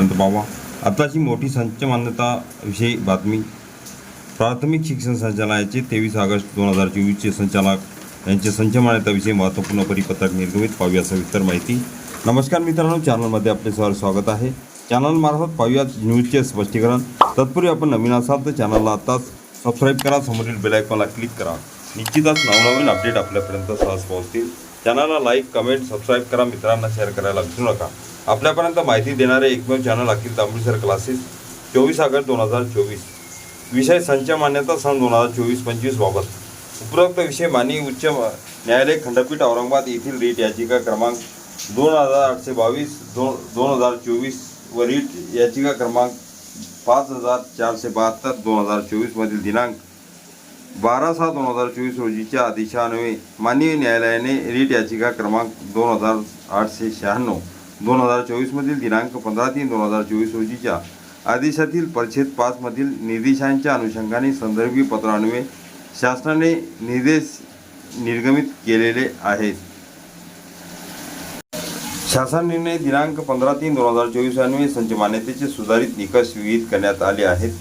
संत बाबा. आताची मोठी संच मान्यता विषयी बातमी. प्राथमिक शिक्षण संचालनालयाचे तेवीस ऑगस्ट दोन हजार चोवीसचे संचालक. यांचे संच मान्यताविषयी महत्त्वपूर्ण परिपत्रक निर्गमित पाहूया सविस्तर माहिती. नमस्कार मित्रांनो चॅनलमध्ये आपले सर स्वागत आहे. चॅनलमार्फत पाहूया न्यूजचे स्पष्टीकरण. तत्पूर्वी आपण नवीन असाल तर चॅनलला आत्ताच सबस्क्राईब करा समोरील बेलायकॉनला क्लिक करा. निश्चितच नवनवीन अपडेट आपल्यापर्यंत सहज पोहोचतील. चॅनलला लाईक कमेंट सबस्क्राईब करा. मित्रांना शेअर करायला विसरू नका. आपल्यापर्यंत माहिती देणारे एकमेव चॅनल अखिल तांबडीसर क्लासेस चोवीस ऑगस्ट दोन हजार चोवीस. विषय संच मान्यता सन दोन हजार चोवीस पंचवीस बाबत. उपरोक्त विषय माननीय उच्च न्यायालय खंडपीठ औरंगाबाद येथील रीट याचिका क्रमांक दोन हजार आठशे बावीस दोन दोन हजार चोवीस व रीट याचिका क्रमांक पाच हजार चारशे बहात्तर दोन हजार चोवीसमधील दिनांक बारा सहा दोन हजार चोवीस रोजीच्या आदेशान्वये माननीय न्यायालयाने रीट याचिका क्रमांक दोन हजार आठशे शहाण्णव दोन हजार चोवीसमधील दिनांक पंधरा तीन दोन हजार चोवीस रोजीच्या आदेशातील परिच्छेद पाचमधील निर्देशांच्या अनुषंगाने संदर्भी पत्रान्वये शासनाने निर्देश निर्गमित केलेले आहेत. शासन निर्णय दिनांक पंधरा तीन दोन हजार चोवीस अन्वये संच मान्यतेचे सुधारित निकष विहित करण्यात आले आहेत.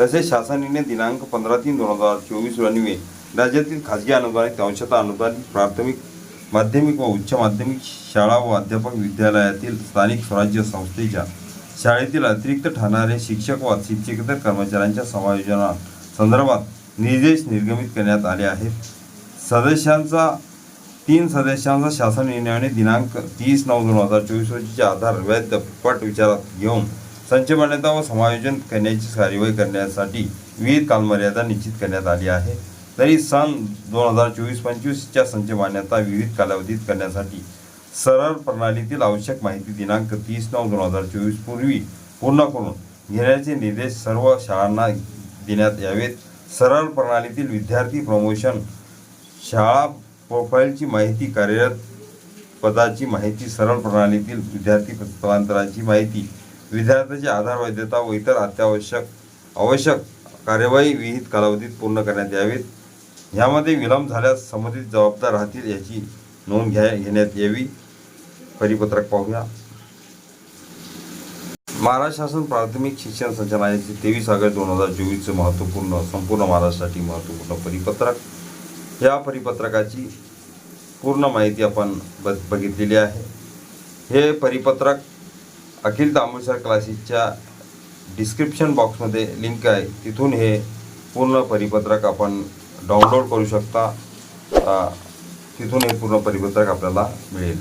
तसेच शासनाने दिनांक पंधरा तीन दोन हजार चोवीस रनवे राज्यातील खाजगी अनुदानित अंशतः अनुदानित प्राथमिक माध्यमिक व उच्च माध्यमिक शाळा व अध्यापक विद्यालयातील स्थानिक स्वराज्य संस्थेच्या शाळेतील अतिरिक्त ठरणारे शिक्षक व शिक्षकेतर कर्मचाऱ्यांच्या समायोजना संदर्भात निर्देश निर्गमित करण्यात आले आहेत. सदस्यांचा तीन सदस्यांचा शासन निर्णयाने दिनांक तीस नऊ दोन हजार चोवीस रोजीच्या आधार वैध पट विचारात घेऊन संच मान्यता व समायोजन करण्याची कार्यवाही करण्यासाठी विविध कालमर्यादा निश्चित करण्यात आली आहे. तरी सन दोन हजार चोवीस पंचवीसच्या संचमान्यता विविध कालावधीत करण्यासाठी सरळ प्रणालीतील आवश्यक माहिती दिनांक तीस नऊ दोन हजार चोवीस पूर्वी पूर्ण करून घेण्याचे निर्देश सर्व शाळांना देण्यात यावेत. सरळ प्रणालीतील विद्यार्थी प्रमोशन शाळा प्रोफाईलची माहिती कार्यरत पदाची माहिती सरळ प्रणालीतील विद्यार्थी स्थलांतराची माहिती विद्यार्थ्याची आधार वैधता व इतर अत्यावश्यक आवश्यक कार्यवाही विहित कालावधीत पूर्ण करण्यात यावीत. यामध्ये विलंब झाल्यास संबंधित जबाबदार राहतील याची नोंद घ्या घेण्यात यावी. परिपत्रक पाहूया. महाराष्ट्र शासन प्राथमिक शिक्षण संचालनालयाचे तेवीस ऑगस्ट दोन हजार चोवीसचं महत्त्वपूर्ण संपूर्ण महाराष्ट्रासाठी महत्त्वपूर्ण परिपत्रक. या परिपत्रकाची पूर्ण माहिती आपण ब बघितलेली आहे. हे परिपत्रक अखिल तांबुसर क्लासेसच्या डिस्क्रिप्शन बॉक्समध्ये लिंक आहे. तिथून हे पूर्ण परिपत्रक आपण डाउनलोड करू शकता. तिथून हे पूर्ण परिपत्रक आपल्याला मिळेल.